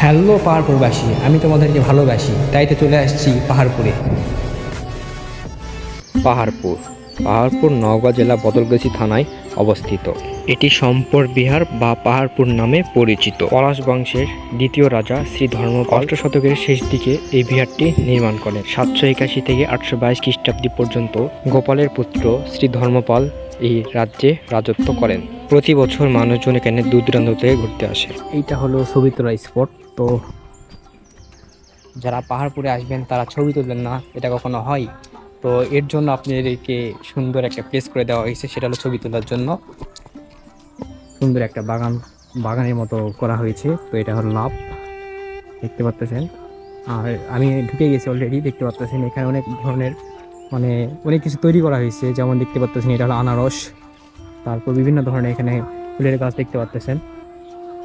Hello পাহাড়পুরবাসী আমি তোমাদেরকে ভালোবাসি, তাই তো চলে আসছি পাহাড়পুরে। পাহাড়পুর পাহাড়পুর নওগাঁ জেলা বদলগাছি থানায় অবস্থিত। এটি সম্পর বিহার বা পাহাড়পুর নামে পরিচিত। পলাশ বংশের দ্বিতীয় রাজা শ্রী ধর্ম অষ্ট শতকের শেষ দিকে এই বিহারটি নির্মাণ করেন। সাতশো একাশি থেকে আটশো বাইশ খ্রিস্টাব্দী পর্যন্ত গোপালের পুত্র শ্রী ধর্মপাল এই রাজ্যে রাজত্ব করেন। প্রতি বছর মানুষজন এখানে দূর দূরান্ত থেকে ঘুরতে আসে। এইটা হলো ছবি তোলা স্পট, তো যারা পাহাড়পুরে আসবেন, তারা ছবি তুলবেন না, এটা কখনো হয়। তো এর জন্য আপনাদেরকে সুন্দর একটা প্লেস করে দেওয়া হয়েছে, সেটা হলো ছবি তোলার জন্য। সুন্দর একটা বাগান, বাগানের মতো করা হয়েছে, তো এটা হলো লাভ, দেখতে পাচ্তেছেন। আর আমি ঢুকে গেছি অলরেডি দেখতে পাচ্তেছেন এখানে অনেক ধরনের মানে অনেক কিছু তৈরি করা হয়েছে, যেমন দেখতে পাচ্তেছেন এটা হলো আনারস। তারপর বিভিন্ন ধরনের এখানে ফুলের গাছ দেখতে পাচ্তেছেন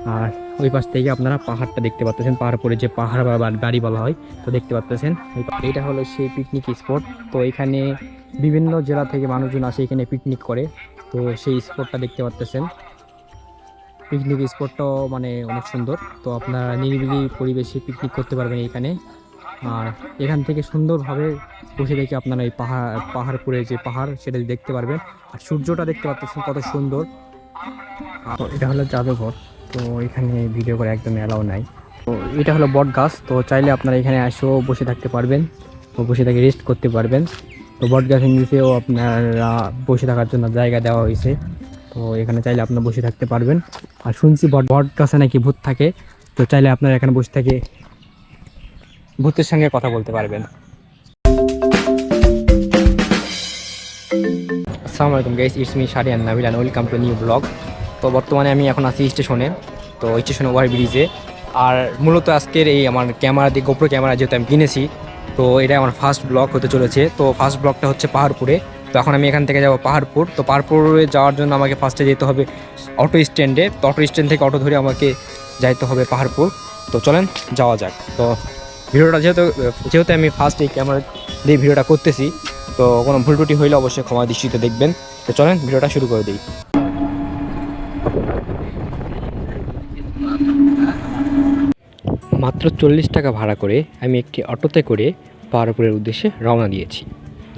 আর ওই পাশ থেকে আপনারা পাহাড়টা দেখতে পাচ্ছেন পাহাড় পরে যে পাহাড় বা- বাড়ি বলা হয়, তো দেখতে পাচ্তেছেন এটা হলো সেই পিকনিক স্পট তো এখানে বিভিন্ন জেলা থেকে মানুষজন আসে এখানে পিকনিক করে। তো সেই স্পটটা দেখতে পাচ্তেছেন পিকনিক স্পটটাও মানে অনেক সুন্দর। তো আপনারা নিরিবিলি পরিবেশে পিকনিক করতে পারবেন এখানে। আর এখান থেকে সুন্দরভাবে বসে দেখে আপনারা এই পাহাড়, পাহাড়পুরে যে পাহাড়, সেটা দেখতে পারবেন। আর সূর্যটা দেখতে পাচ্ছেন কত সুন্দর। আর এটা হলো জাদুঘর। তো এখানে ভিডিও করে একদম অ্যালাউ নাই। তো এটা হলো বট গাছ। তো চাইলে আপনারা এখানে এসেও বসে থাকতে পারবেন। তো বসে থেকে রেস্ট করতে পারবেন। তো বট গাছের নিচেও আপনারা বসে থাকার জন্য জায়গা দেওয়া হয়েছে। তো এখানে চাইলে আপনারা বসে থাকতে পারবেন। আর শুনছি বট বট গাছে নাকি ভূত থাকে। তো চাইলে আপনারা এখানে বসে থেকে ভূতের সঙ্গে কথা বলতে পারবেন। আসসালামু আলাইকুম guys it's me sari Shariyan Nabil and welcome to new vlog তো বর্তমানে আমি এখন আছি স্টেশনে, তো স্টেশন ওভার ব্রিজে আর মূলত আজকের এই আমার ক্যামেরা দিয়ে গোপ্রো ক্যামেরা যেহেতু আমি কিনেছি, তো এটা আমার ফার্স্ট ব্লগ হতে চলেছে। তো ফার্স্ট ব্লগটা হচ্ছে পাহাড়পুরে। তো এখন আমি এখান থেকে যাব পাহাড়পুর। তো পাহাড়পুরে যাওয়ার জন্য আমাকে ফার্স্টে যেতে হবে অটো স্ট্যান্ডে তো অটো স্ট্যান্ড থেকে অটো ধরে আমাকে যাইতে হবে পাহাড়পুর। তো চলেন, যাওয়া যাক। তো ভিডিওটা যেহেতু যেহেতু আমি ফার্স্ট এই ক্যামেরা দিয়ে ভিডিওটা করতেছি, তো কোনো ভুল ত্রুটি হইলে অবশ্যই ক্ষমা দৃষ্টিতে দেখবেন। তো চলেন, ভিডিওটা শুরু করে দিই। মাত্র চল্লিশ টাকা ভাড়া করে আমি একটি অটোতে করে পাহাড়পুরের উদ্দেশ্যে রওনা দিয়েছি।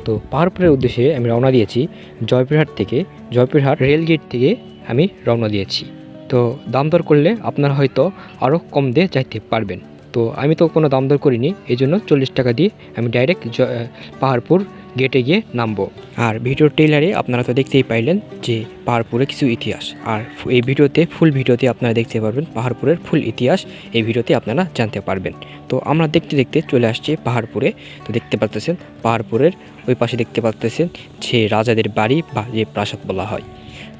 তো পাহাড়পুরের উদ্দেশ্যে আমি রওনা দিয়েছি জয়পুরহাট থেকে, জয়পুরহাট রেলগেট থেকে আমি রওনা দিয়েছি। তো দাম দর করলে আপনারা হয়তো আরও কম দিয়ে যাইতে পারবেন। তো আমি তো কোনো দাম দর করিনি, এই জন্য চল্লিশ টাকা দিয়ে আমি ডাইরেক্ট পাহাড়পুর গেটে গিয়ে নামবো। আর ভিডিওর টেইলারে আপনারা তো দেখতেই পাইলেন যে পাহাড়পুরে কিছু ইতিহাস। আর এই ভিডিওতে ফুল ভিডিওতে আপনারা দেখতে পারবেন পাহাড়পুরের ফুল ইতিহাস। এই ভিডিওতে আপনারা জানতে পারবেন। তো আমরা দেখতে দেখতে চলে আসছি পাহাড়পুরে। তো দেখতে পাচ্তেছেন পাহাড়পুরের, ওই পাশে দেখতে পাচ্তেছেন যে রাজাদের বাড়ি বা যে প্রাসাদ বলা হয়।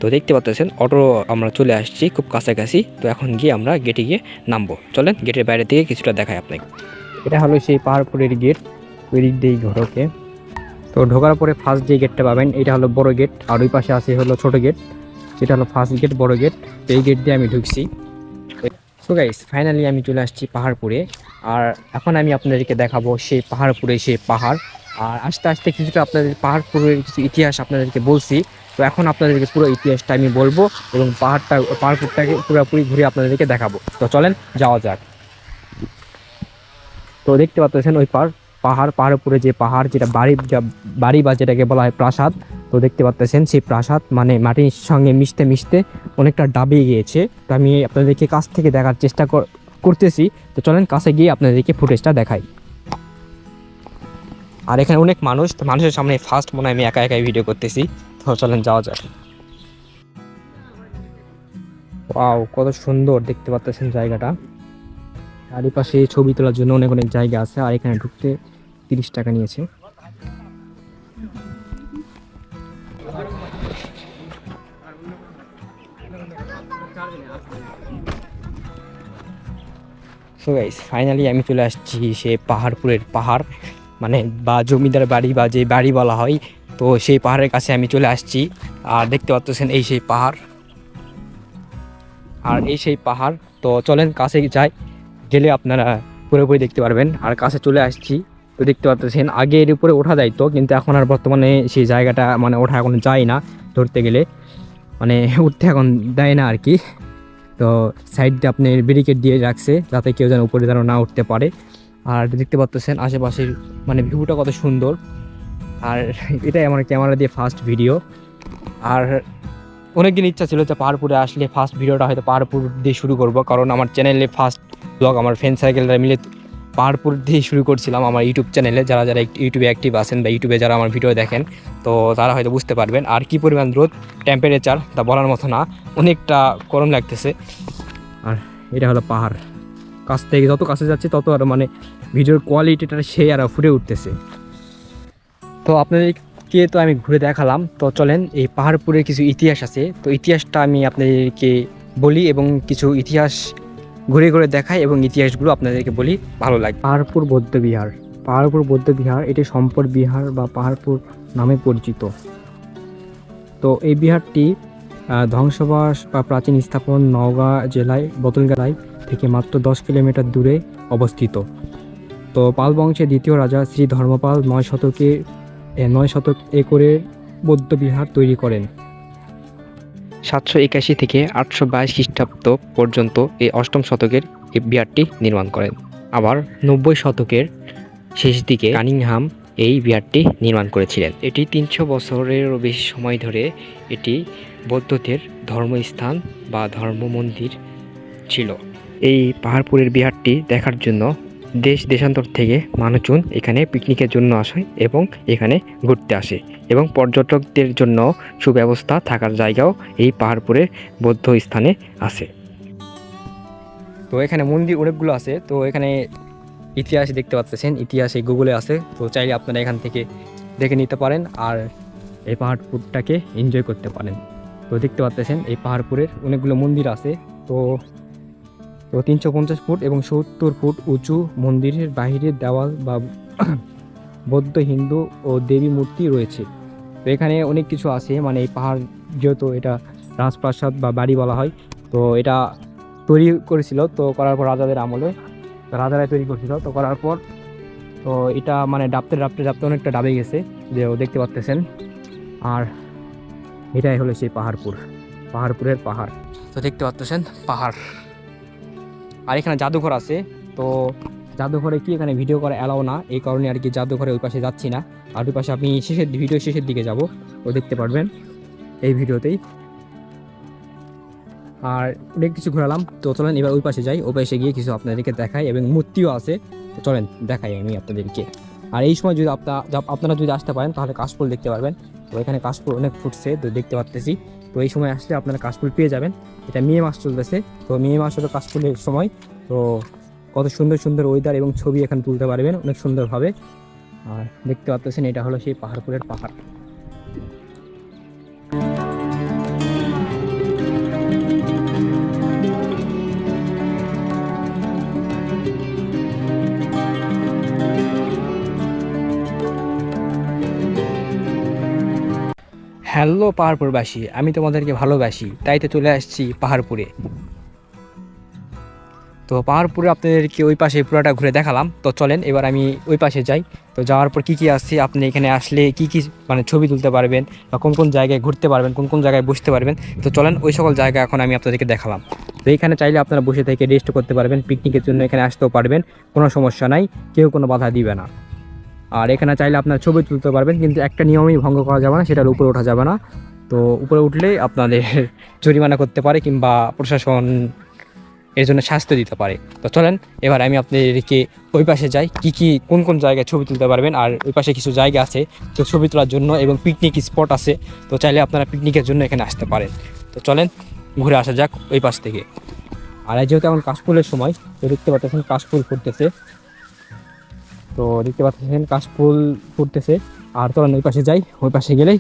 তো দেখতে পাচ্তেছেন অটো আমরা চলে আসছি খুব কাছাকাছি। তো এখন গিয়ে আমরা গেটে গিয়ে নামবো। চলেন গেটের বাইরে থেকে কিছুটা দেখাই আপনাকে। এটা হলো সেই পাহাড়পুরের গেট ওই দিক দিয়েই ঘরকে। তো ঢোকার পরে ফার্স্ট যে গেটটা পাবেন, এটা হলো বড় গেট আর ওই পাশে আছে হলো ছোট গেট এটা হলো ফার্স্ট গেট বড় গেট এই গেট দিয়ে আমি ঢুকছি। সো গাইস ফাইনালি আমি চলে আসছি পাহাড়পুরে। আর এখন আমি আপনাদেরকে দেখাবো সেই পাহাড়পুরে সেই পাহাড়। আর আস্তে আস্তে কিছুটা আপনাদের পাহাড়পুরের কিছু ইতিহাস আপনাদেরকে বলছি। তো এখন আপনাদেরকে পুরো ইতিহাসটা আমি বলব এবং পাহাড়টা, পাহাড়পুরটাকে পুরোপুরি ঘুরে আপনাদেরকে দেখাবো। তো চলেন, যাওয়া যাক। তো দেখতে পাচ্ছেন ওই পার, পাহাড় পাহাড়ের উপরে যে পাহাড়, যেটা বাড়ি, যা বাড়ি বা যেটাকে বলা হয় প্রাসাদ, তো দেখতে পাচ্ছেন সেই প্রাসাদ মানে মাটির সঙ্গে মিশতে মিশতে অনেকটা ডাবিয়ে গিয়েছে। তো আমি আপনাদেরকে কাছ থেকে দেখার চেষ্টা করতেছি। তো চলেন কাছে গিয়ে আপনাদেরকে ফুটেজটা দেখাই। আর এখানে অনেক মানুষ মানুষের সামনে ফার্স্ট মনে আমি একা একাই ভিডিও করতেছি। তো চলেন, যাওয়া যাক। ওয়াও, কত সুন্দর দেখতে পাচ্ছেন জায়গাটা। চারিপাশে ছবি তোলার জন্য অনেক অনেক জায়গা আছে, আর এখানে ঢুকতে তিরিশ টাকা নিয়েছে। সো গাইস ফাইনালি আমি চলে আসছি সে পাহাড়পুরের পাহাড় মানে বা জমিদার বাড়ি বা যে বাড়ি বলা হয় তো সেই পাহাড়ের কাছে আমি চলে আসছি। আর দেখতে পাচ্ছেন এই সেই পাহাড়। আর এই সেই পাহাড়, তো চলেন কাছে যাই, গেলে আপনারা পুরোপুরি দেখতে পারবেন। আর কাছে চলে আসছি, তো দেখতে পাচ্ছেন আগে এর উপরে ওঠা যাইতো কিন্তু এখন আর বর্তমানে সেই জায়গাটা মানে ওঠা এখন যায় না ধরতে গেলে। মানে উঠতে এখন দেয় না আর কি তো সাইড দিয়ে আপনার ব্যারিকেড দিয়ে রাখছে, যাতে কেউ যেন উপরে যেন না উঠতে পারে। আর দেখতে পাচ্ছেন আশেপাশের মানে ভিউটা কত সুন্দর। আর এটাই আমার ক্যামেরা দিয়ে ফার্স্ট ভিডিও আর অনেক দিন ইচ্ছা ছিল যে পাহাড়পুরে আসলে ফার্স্ট ভিডিওটা হয়তো পাহাড়পুর দিয়ে শুরু করব, কারণ আমার চ্যানেলে ফার্স্ট ব্লগ আমার ফ্রেন্ড সার্কেলরা মিলে পাহাড়পুর দিয়ে শুরু করছিলাম আমার ইউটিউব চ্যানেলে যারা যারা ইউটিউবে অ্যাক্টিভ আছেন বা ইউটিউবে যারা আমার ভিডিও দেখেন, তো তারা হয়তো বুঝতে পারবেন। আর কি পরিমাণ রোদ টেম্পারেচার তা বলার মতো না, অনেকটা গরম লাগতেছে। আর এটা হলো পাহাড়। কাছ থেকে যত কাছে যাচ্ছে, তত আর মানে ভিডিওর কোয়ালিটিটা সেই আর ফুটে উঠতেছে। তো আপনাদেরকে তো আমি ঘুরে দেখালাম। তো চলেন, এই পাহাড়পুরের কিছু ইতিহাস আছে। তো ইতিহাসটা আমি আপনাদেরকে বলি এবং কিছু ইতিহাস ঘুরে ঘুরে দেখাই এবং ইতিহাসগুলো আপনাদেরকে বলি, ভালো লাগে। পাহাড়পুর বৌদ্ধ বিহার। পাহাড়পুর বৌদ্ধ বিহার, এটি সম্পদ বিহার বা পাহাড়পুর নামে পরিচিত। তো এই বিহারটি ধ্বংসবাস বা প্রাচীন স্থাপন নওগাঁ জেলায় বদলগাড়াই থেকে মাত্র দশ কিলোমিটার দূরে অবস্থিত। তো পাল বংশের দ্বিতীয় রাজা শ্রী ধর্মপাল নয় শতকে নয় শতক একরে বৌদ্ধ বিহার তৈরি করেন। সাতশো একাশি থেকে আটশো বাইশ খ্রিস্টাব্দ পর্যন্ত এই অষ্টম শতকের এই বিহারটি নির্মাণ করেন। আবার নব্বই শতকের শেষ দিকে কানিংহাম এই বিহারটি নির্মাণ করেছিলেন। এটি তিনশো বছরেরও বেশি সময় ধরে এটি বৌদ্ধদের ধর্মস্থান বা ধর্ম মন্দির ছিল। এই পাহাড়পুরের বিহারটি দেখার জন্য দেশ দেশান্তর থেকে মানুষজন এখানে পিকনিকের জন্য আসে এবং এখানে ঘুরতে আসে এবং পর্যটকদের জন্য সুব্যবস্থা থাকার জায়গাও এই পাহাড়পুরের বৌদ্ধ স্থানে আছে। তো এখানে মন্দির অনেকগুলো আছে, তো এখানে ইতিহাস দেখতে পাচ্ছেন ইতিহাস এই গুগলে আছে, তো চাইলে আপনারা এখান থেকে দেখে নিতে পারেন আর এই পাহাড়পুরটাকে এনজয় করতে পারেন। তো দেখতে পাচ্ছেন, এই পাহাড়পুরের অনেকগুলো মন্দির আছে, তো তো তিনশো পঞ্চাশ ফুট এবং সত্তর ফুট উঁচু মন্দিরের বাহিরের দেওয়াল বা বৌদ্ধ, হিন্দু ও দেবী মূর্তি রয়েছে। তো এখানে অনেক কিছু আছে মানে এই পাহাড় যেহেতু এটা রাজপ্রাসাদ বা বাড়ি বলা হয়, তো এটা তৈরি করেছিল, তো করার পর রাজাদের আমলে রাজারাই তৈরি করেছিল, তো করার পর, তো এটা মানে ডাবতে ডাবতে ডাবতে অনেকটা ডাবে গেছে, যে ও দেখতে পাচ্তেছেন আর এটাই হলো সেই পাহাড়পুর, পাহাড়পুরের পাহাড়। তো দেখতে পাচ্তেছেন পাহাড়। আর এখানে জাদুঘর আছে। তো জাদুঘরে কি এখানে ভিডিও করা অ্যালাও না, এই কারণে আর কি জাদুঘরে ওই পাশে যাচ্ছি না। আর ওই পাশে আপনি শেষের ভিডিও শেষের দিকে যাব তো দেখতে পারবেন এই ভিডিওতেই। আর অনেক কিছু ঘোরালাম, তো চলেন এবার ওই পাশে যাই, ওই পাশে গিয়ে কিছু আপনাদেরকে দেখাই, এবং মূর্তিও আছে। চলেন দেখাই আমি আপনাদেরকে। আর এই সময় যদি আপনার আপনারা যদি আসতে পারেন, তাহলে কাশফুল দেখতে পারবেন। তো এখানে কাশফুল অনেক ফুটছে, তো দেখতে পাচ্তেছি তো এই সময় আসলে আপনারা কাশফুল পেয়ে যাবেন। এটা মে মাস চলতেছে। তো মে মাস হলো কাশফুলের সময়, তো কত সুন্দর সুন্দর ওয়েদার এবং ছবি এখানে তুলতে পারবেন, অনেক সুন্দরভাবে। আর দেখতে পাচ্ছেন, এটা হলো সেই পাহাড়পুরের পাহাড়। হ্যালো পাহাড়পুরবাসী, আমি তোমাদেরকে ভালোবাসি তাই তো চলে আসছি পাহাড়পুরে। তো পাহাড়পুরে আপনাদেরকে ওই পাশে পুরোটা ঘুরে দেখালাম। তো চলেন, এবার আমি ওই পাশে যাই। তো যাওয়ার পর কী কী আছে, আপনি এখানে আসলে কি কি মানে ছবি তুলতে পারবেন বা কোন কোন জায়গায় ঘুরতে পারবেন, কোন কোন জায়গায় বসতে পারবেন, তো চলেন ওই সকল জায়গা এখন আমি আপনাদেরকে দেখালাম। তো এখানে চাইলে আপনারা বসে থেকে রেস্ট করতে পারবেন পিকনিকের জন্য এখানে আসতেও পারবেন, কোনো সমস্যা নাই, কেউ কোনো বাধা দিবে না। আর এখানে চাইলে আপনার ছবি তুলতে পারবেন, কিন্তু একটা নিয়মই ভঙ্গ করা যাবে না, সেটার উপরে ওঠা যাবে না। তো উপরে উঠলে আপনাদের জরিমানা করতে পারে কিংবা প্রশাসন এর জন্য শাস্তি দিতে পারে। তো চলেন, এবার আমি আপনাদেরকে ওই পাশে যাই, কি কি, কোন কোন জায়গায় ছবি তুলতে পারবেন, আর ওই পাশে কিছু জায়গা আছে তো ছবি তোলার জন্য এবং পিকনিক স্পট আছে, তো চাইলে আপনারা পিকনিকের জন্য এখানে আসতে পারেন। তো চলেন, ঘুরে আসা যাক ওই পাশ থেকে। আর যেহেতু এখন কাশফুলের সময়, তো দেখতে পাচ্ছেন কাশফুল ফুটতেছে। তো দেখতে পাচ্ছেন কাশফুল ফুটতেছে। আর চলেন ওই পাশে যাই। ওই পাশে গেলেই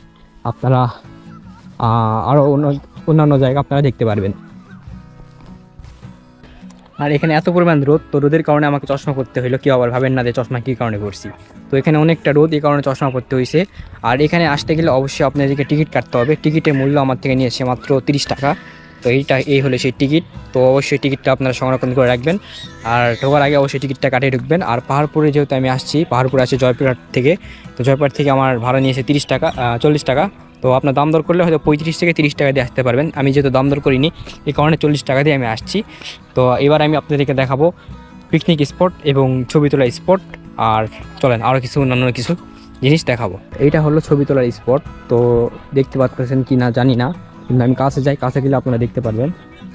আপনারা আরও অন্য, অন্যান্য জায়গা আপনারা দেখতে পারবেন। আর এখানে এত পরিমাণ রোদ, তো রোদের কারণে আমাকে চশমা করতে হলো কেউ আবার ভাবেন না যে চশমা কী কারণে করছি তো এখানে অনেকটা রোদ, এই কারণে চশমা করতে হয়েছে আর এখানে আসতে গেলে অবশ্যই আপনাদেরকে টিকিট কাটতে হবে। টিকিটের মূল্য আমার থেকে নিয়েছে মাত্র তিরিশ টাকা। তো এইটা, এই হলো সেই টিকিট। তো অবশ্যই টিকিটটা আপনারা সংরক্ষণ করে রাখবেন। আর ঢোকার আগে অবশ্যই টিকিটটা কাটিয়ে ঢুকবেন। আর পাহাড়পুরে যেহেতু আমি আসছি, পাহাড়পুরে আছে জয়পুরহাট থেকে। তো জয়পুরহাট থেকে আমার ভাড়া নিয়েছে তিরিশ টাকা চল্লিশ টাকা। তো আপনার দাম দর করলে হয়তো পঁয়ত্রিশ থেকে তিরিশ টাকা দিয়ে আসতে পারবেন। আমি যেহেতু দাম দর করিনি, এই কারণে চল্লিশ টাকা দিয়ে আমি আসছি। তো এবার আমি আপনাদেরকে দেখাবো পিকনিক স্পট এবং ছবি তোলা স্পট আর চলেন আরও কিছু, অন্যান্য কিছু জিনিস দেখাবো। এইটা হলো ছবি তোলার স্পট তো দেখতে পাচ্ছেন কি না জানি না। কিন্তু আমি কাছে যাই, কাছে গেলে আপনারা দেখতে পারবেন।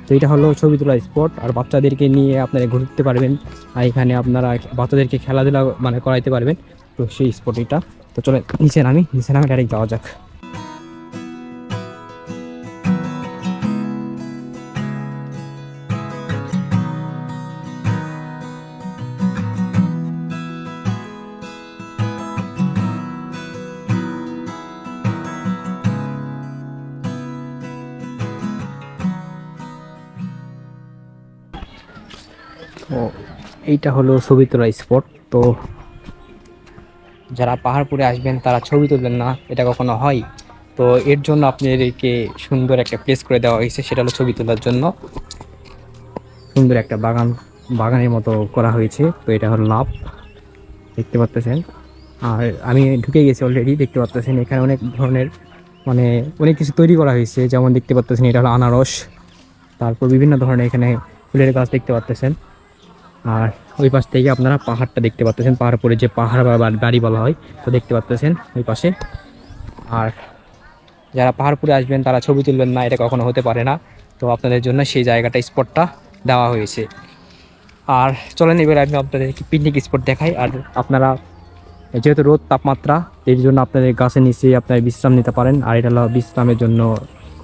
তো এটা হলো ছবি তোলা স্পট আর বাচ্চাদেরকে নিয়ে আপনারা ঘুরতে পারবেন। আর এখানে আপনারা বাচ্চাদেরকে খেলাধুলা মানে করাইতে পারবেন। তো সেই স্পট এটা। তো চলে নিচে নামি, নিচে নামে ডাইরেক্ট যাওয়া যাক। তো এইটা হলো ছবি তোলা স্পট। তো যারা পাহাড়পুরে আসবেন, তারা ছবি তুলবেন না, এটা কখনো হয়। তো এর জন্য আপনাদেরকে সুন্দর একটা প্লেস করে দেওয়া হয়েছে, সেটা হলো ছবি তোলার জন্য। সুন্দর একটা বাগান, বাগানের মতো করা হয়েছে। তো এটা হলো লাভ দেখতে পাচ্তেছেন। আর আমি ঢুকে গেছি অলরেডি দেখতে পাচ্তেছেন এখানে অনেক ধরনের মানে অনেক কিছু তৈরি করা হয়েছে। যেমন দেখতে পাচ্তেছেন এটা হলো আনারস, তারপর বিভিন্ন ধরনের এখানে ফুলের গাছ দেখতে পাচ্তেছেন। আর ওই পাশ থেকে আপনারা পাহাড়টা দেখতে পাচ্ছেন পাহাড় পরে যে পাহাড় বা বাড়ি বলা হয়, তো দেখতে পাচ্ছেন ওই পাশে। আর যারা পাহাড়পুরে আসবেন, তারা ছবি তুলবেন না, এটা কখনো হতে পারে না। তো আপনাদের জন্য সেই জায়গাটা স্পটটা দেওয়া হয়েছে। আর চলেন এবার আমি আপনাদেরকে পিকনিক স্পট দেখাই। আর আপনারা, যেহেতু রোদ তাপমাত্রা, এর জন্য আপনাদের গাছের নিচে আপনারা বিশ্রাম নিতে পারেন। আর এটা হলো বিশ্রামের জন্য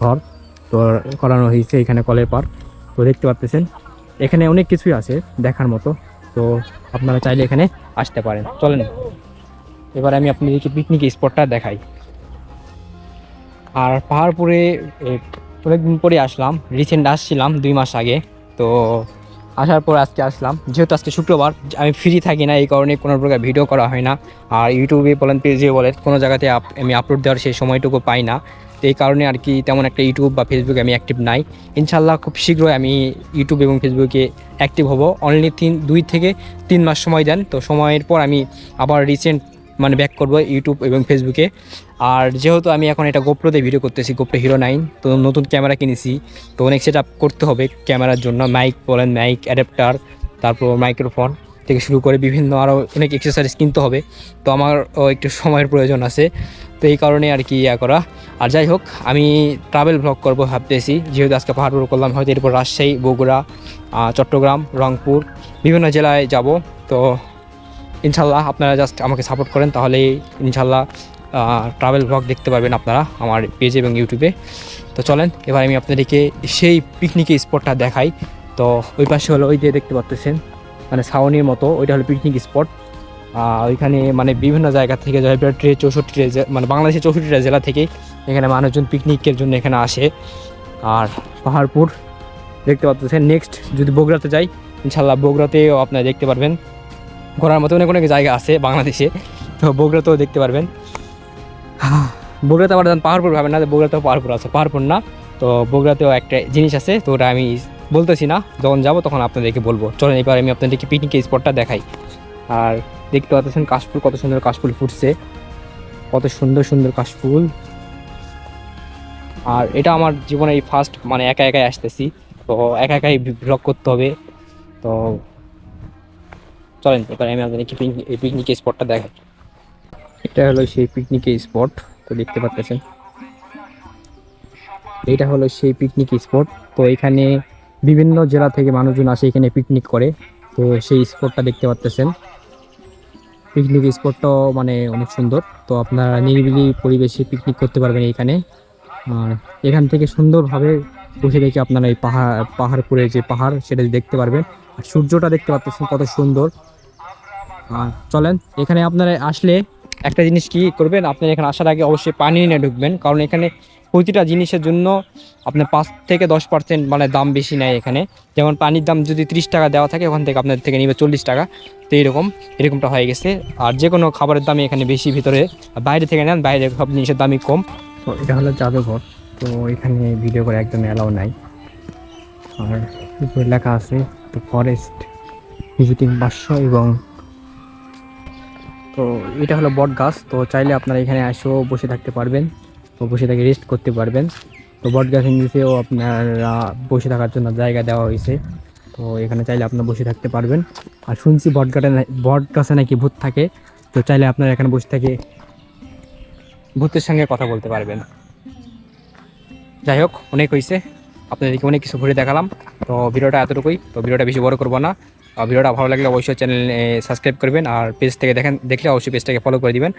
ঘর, তো করানো হয়েছে এখানে কলের পার তো দেখতে পাচ্ছেন এখানে অনেক কিছুই আছে দেখার মতো। তো আপনারা চাইলে এখানে আসতে পারেন। চলেন। এবার আমি আপনাদেরকে পিকনিক স্পটটা দেখাই। আর পাহাড়পুরে পরে অনেকদিন পরে আসলাম। রিসেন্ট আসছিলাম দুই মাস আগে। তো আসার পর আজকে আসলাম। যেহেতু আজকে শুক্রবার, আমি ফ্রি থাকি না, এই কারণে কোনো প্রকার ভিডিও করা হয় না। আর ইউটিউবে বলেন পেজে বলেন, কোনো জায়গাতে আমি আপলোড দেওয়ার সেই সময়টুকু পাই না। তো এই কারণে আর কি তেমন একটা ইউটিউব বা ফেসবুকে আমি অ্যাক্টিভ নাই। ইনশাল্লাহ খুব শীঘ্রই আমি ইউটিউব এবং ফেসবুকে অ্যাক্টিভ হব। অনলি তিন দুই থেকে তিন মাস সময় দেন। তো সময়ের পর আমি আবার রিসেন্ট মানে ব্যাক করব ইউটিউব এবং ফেসবুকে আর যেহেতু আমি এখন এটা গোপ্রোতে ভিডিও করতেছি গোপ্রো হিরো নাইন তো নতুন ক্যামেরা কিনেছি। তো অনেক সেট করতে হবে ক্যামেরার জন্য মাইক বলেন মাইক অ্যাডাপ্টার তারপর মাইক্রোফোন থেকে শুরু করে বিভিন্ন আরও অনেক এক্সারসাইজ কিনতে হবে। তো আমার একটু সময়ের প্রয়োজন আছে, তো এই কারণে আর কি ইয়া করা। আর যাই হোক, আমি ট্রাভেল ব্লগ করব ভাবতেছি। যেহেতু আজকে পাহাড় করলাম, হয়তো এরপর রাজশাহী, বগুড়া চট্টগ্রাম, রংপুর, বিভিন্ন জেলায় যাব। তো ইনশাল্লাহ আপনারা জাস্ট আমাকে সাপোর্ট করেন তাহলে ইনশাল্লাহ ট্রাভেল ব্লগ দেখতে পারবেন আপনারা আমার পেজ এবং ইউটিউবে তো চলেন, এবার আমি আপনাদেরকে সেই পিকনিকের স্পটটা দেখাই। তো ওই পাশে হলো ওই যে দেখতে পাচ্তেছেন মানে ছাউনির মতো, ওইটা হলো পিকনিক স্পট ওইখানে মানে বিভিন্ন জায়গা থেকে ট্রে চৌষট্টিটা জে- মানে বাংলাদেশের চৌষট্টিটা জেলা থেকে এখানে মানুষজন পিকনিকের জন্য এখানে আসে। আর পাহাড়পুর, দেখতে পাচ্ছেন নেক্সট যদি বগুড়াতে যাই ইনশাল্লাহ বগুড়াতেও আপনারা দেখতে পারবেন। ঘোরার মতো অনেক অনেক জায়গা আছে বাংলাদেশে। তো বগুড়াতেও দেখতে পারবেন। বগুড়াতে আবার পাহাড়পুর ভাবেন না, বগুড়াতেও পাহাড়পুর আছে, পাহাড়পুর না। তো বগুড়াতেও একটা জিনিস আছে, তো ওটা আমি বলতেছি না, যখন যাব তখন আপনাদেরকে বলব। চলেন এবার আমি আপনাদেরকে পিকনিক স্পটটা দেখাই। আর দেখতে পাচ্ছেন কাশফুল, কত সুন্দর কাশফুল ফুটছে। কত সুন্দর সুন্দর কাশফুল। আর এটা আমার জীবনে এই ফার্স্ট মানে একা একাই আসতেছি। তো একা একাই ব্লগ করতে হবে। তো চলেন, এবার আমি আপনাদেরকে পিকনিক এই পিকনিক স্পটটা দেখাই। এটা হলো সেই পিকনিকের স্পট তো দেখতে পাচ্ছেন। এটা হলো সেই পিকনিক স্পট তো এখানে বিভিন্ন জেলা থেকে মানুষজন আসে এখানে পিকনিক করে, তো সেই স্পটটা দেখতে পাচ্ছেন। পিকনিক স্পটটাও মানে অনেক সুন্দর, তো আপনারা নিরিবিলি পরিবেশে পিকনিক করতে পারবেন এখানে। আর এখান থেকে সুন্দরভাবে বসে দেখে আপনারা এই পাহাড় পাহাড়পুরে যে পাহাড়, সেটা দেখতে পারবেন। আর সূর্যটা দেখতে পাচ্ছেন কত সুন্দর। চলেন, এখানে আপনারা আসলে একটা জিনিস কি করবেন, আপনার এখানে আসার আগে অবশ্যই পানি নিয়ে ঢুকবেন, কারণ এখানে প্রতিটা জিনিসের জন্য আপনার পাঁচ থেকে দশ পার্সেন্ট মানে দাম বেশি নেয় এখানে। যেমন পানির দাম যদি ত্রিশ টাকা দেওয়া থাকে, ওখান থেকে আপনার থেকে নিবে চল্লিশ টাকা। তো এরকম, এরকমটা হয়ে গেছে। আর যে কোনো খাবারের দামই এখানে বেশি ভিতরে, বাইরে থেকে নেন, বাইরে সব জিনিসের দামই কম। তো এটা হলো জাদুঘর। তো এখানে ভিডিও করে একদম অ্যালাউ নাই। আর উপরে লেখা আছে তো ফরেস্ট ভিজিটিং পাঁচশো এবং তো এটা হলো বট গাছ, তো চাইলে আপনারা এখানে এসেও বসে থাকতে পারবেন, তো বসে থেকে রেস্ট করতে পারবেন। তো বট গাছের নিচেও আপনার বসে থাকার জন্য জায়গা দেওয়া হয়েছে, তো এখানে চাইলে আপনার বসে থাকতে পারবেন। আর শুনছি বট গাছে বট গাছে নাকি ভূত থাকে, তো চাইলে আপনারা এখানে বসে থেকে ভূতের সঙ্গে কথা বলতে পারবেন। যাই হোক, অনেক হয়েছে। আপনাদেরকে অনেক কিছু ঘুরে দেখালাম, তো ভিডিওটা এতটুকুই, তো ভিডিওটা বেশি বড় করব না। ভিডিওটা ভালো লাগলে অবশ্যই চ্যানেল সাবস্ক্রাইব করবেন আর পেজ থেকে দেখেন, দেখলে অবশ্যই পেজটাকে ফলো করে দিবেন।